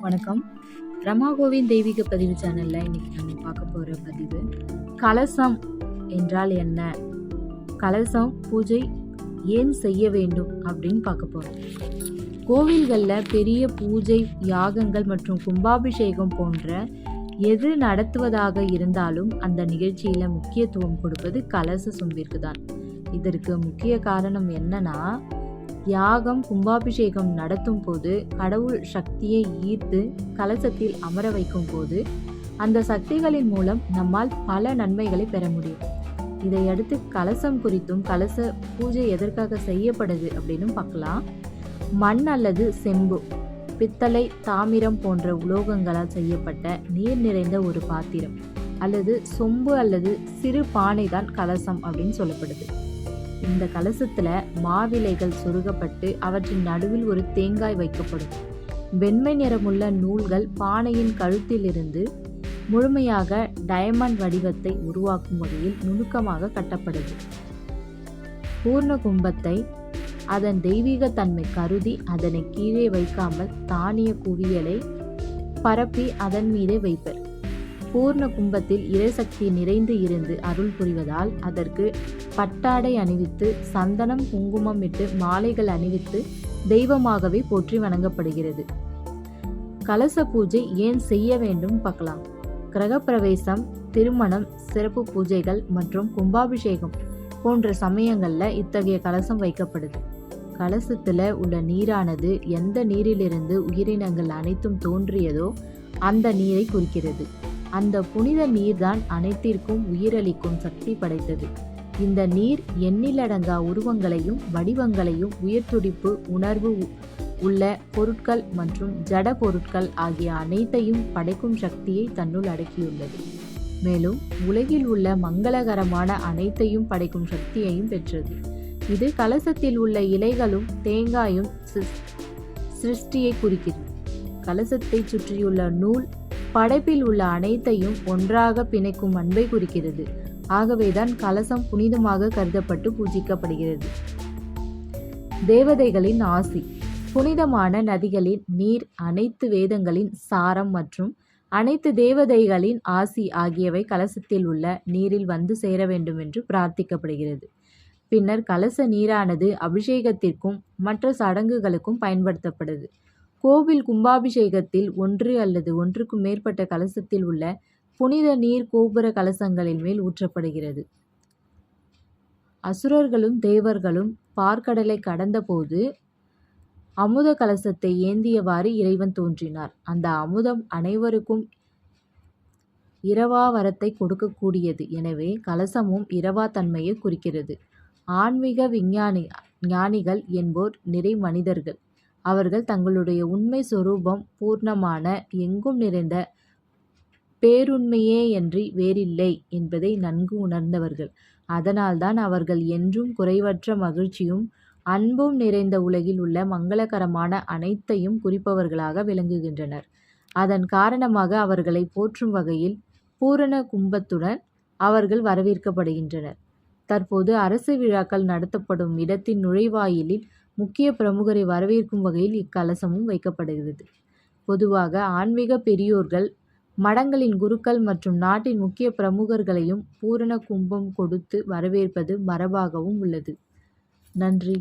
வணக்கம். ரமாகோவின் தெய்வீக பதிவு சேனலில் இன்னைக்கு நம்ம பார்க்க போகிற பதிவு கலசம் என்றால் என்ன? கலசம் பூஜை ஏன் செய்ய வேண்டும் அப்படின்னு பார்க்க போகிறோம் கோவில்களில் பெரிய பூஜை யாகங்கள் மற்றும் கும்பாபிஷேகம் போன்ற எது நடத்துவதாக இருந்தாலும் அந்த நிகழ்ச்சியில் முக்கியத்துவம் கொடுப்பது கலச சொம்பிற்கு தான் இதற்கு முக்கிய காரணம் என்னன்னா யாகம் கும்பாபிஷேகம் நடத்தும் போது கடவுள் சக்தியை ஈர்த்து கலசத்தில் அமர வைக்கும் போது அந்த சக்திகளின் மூலம் நம்மால் பல நன்மைகளை பெற முடியும். இதையடுத்து கலசம் குறித்தும் கலச பூஜை எதற்காக செய்யப்படுது அப்படின்னு பார்க்கலாம். மண் அல்லது செம்பு பித்தளை தாமிரம் போன்ற உலோகங்களால் செய்யப்பட்ட நீர் நிறைந்த ஒரு பாத்திரம் அல்லது சொம்பு அல்லது சிறு பானை தான் கலசம் அப்படின்னு சொல்லப்படுது. இந்த கலசத்தில் மாவிலைகள் சொருகப்பட்டு அவற்றின் நடுவில் ஒரு தேங்காய் வைக்கப்படும். வெண்மை நிறமுள்ள நூல்கள் பானையின் கழுத்திலிருந்து முழுமையாக டயமண்ட் வடிவத்தை உருவாக்கும் வகையில் நுணுக்கமாக கட்டப்படுது. பூர்ண கும்பத்தை அதன் தெய்வீக தன்மை கருதி அதனை கீழே வைக்காமல் தானிய குவியலை பரப்பி அதன் மீதே வைப்பர். பூர்ண கும்பத்தில் இறைசக்தி நிறைந்து இருந்து அருள் புரிவதால் அதற்கு பட்டாடை அணிவித்து சந்தனம் குங்குமம் இட்டு மாலைகள் அணிவித்து தெய்வமாகவே போற்றி வணங்கப்படுகிறது. கலச பூஜை ஏன் செய்ய வேண்டும் பார்க்கலாம். கிரகப்பிரவேசம் திருமணம் சிறப்பு பூஜைகள் மற்றும் கும்பாபிஷேகம் போன்ற சமயங்களில் இத்தகைய கலசம் வைக்கப்படுது. கலசத்தில் உள்ள நீரானது எந்த நீரிலிருந்து உயிரினங்கள் அனைத்தும் தோன்றியதோ அந்த நீரை குறிக்கிறது. அந்த புனித நீர்தான் அனைத்திற்கும் உயிரளிக்கும் சக்தி படைத்தது. இந்த நீர் எண்ணிலடங்கா உருவங்களையும் வடிவங்களையும் உயர்த்துடிப்பு உணர்வு உள்ள பொருட்கள் மற்றும் ஜட பொருட்கள் ஆகிய அனைத்தையும் படைக்கும் சக்தியை தன்னுள் அடக்கியுள்ளது. மேலும் உலகில் உள்ள மங்களகரமான அனைத்தையும் படைக்கும் சக்தியையும் பெற்றது. இது கலசத்தில் உள்ள இலைகளும் தேங்காயும் சிருஷ்டியை குறிக்கிறது. கலசத்தை சுற்றியுள்ள நூல் படைப்பில் உள்ள அனைத்தையும் ஒன்றாக பிணைக்கும் அன்பை குறிக்கிறது. ஆகவேதான் கலசம் புனிதமாக கருதப்பட்டு பூஜிக்கப்படுகிறது. தேவதைகளின் ஆசி. புனிதமான நதிகளின் நீர் அனைத்து வேதங்களின் சாரம் மற்றும் அனைத்து தேவதைகளின் ஆசி ஆகியவை கலசத்தில் உள்ள நீரில் வந்து சேர வேண்டும் என்று பிரார்த்திக்கப்படுகிறது. பின்னர் கலச நீரானது அபிஷேகத்திற்கும் மற்ற சடங்குகளுக்கும் பயன்படுத்தப்படுது. கோவில் கும்பாபிஷேகத்தில் ஒன்று அல்லது ஒன்றுக்கும் மேற்பட்ட கலசத்தில் உள்ள புனித நீர் கோபுர கலசங்களின் மேல் ஊற்றப்படுகிறது. அசுரர்களும் தேவர்களும் பார்க்கடலை கடந்தபோது அமுத கலசத்தை ஏந்தியவாறு இறைவன் தோன்றினார். அந்த அமுதம் அனைவருக்கும் இரவா வரத்தை கொடுக்கக்கூடியது. எனவே கலசமும் இரவா தன்மையை குறிக்கிறது. ஆன்மீக விஞ்ஞானி ஞானிகள் என்போர் நிறை மனிதர்கள். அவர்கள் தங்களுடைய உண்மை சொரூபம் பூர்ணமான எங்கும் நிறைந்த பேருண்மையேயன்றி வேறில்லை என்பதை நன்கு உணர்ந்தவர்கள். அதனால்தான் அவர்கள் என்றும் குறைவற்ற மகிழ்ச்சியும் அன்பும் நிறைந்த உலகில் உள்ள மங்களகரமான அனைத்தையும் குறிப்பவர்களாக விளங்குகின்றனர். அதன் காரணமாக அவர்களை போற்றும் வகையில் பூரண கும்பத்துடன் அவர்கள் வரவேற்கப்படுகின்றனர். தற்போது அரசு விழாக்கள் நடத்தப்படும் இடத்தின் நுழைவாயிலில் முக்கிய பிரமுகரை வரவேற்கும் வகையில் இக்கலசமும் வைக்கப்படுகிறது. பொதுவாக ஆன்மீக பெரியோர்கள் மடங்களின் குருக்கள் மற்றும் நாட்டின் முக்கிய பிரமுகர்களையும் பூரண கும்பம் கொடுத்து வரவேற்பது மரபாகவும் உள்ளது. நன்றி.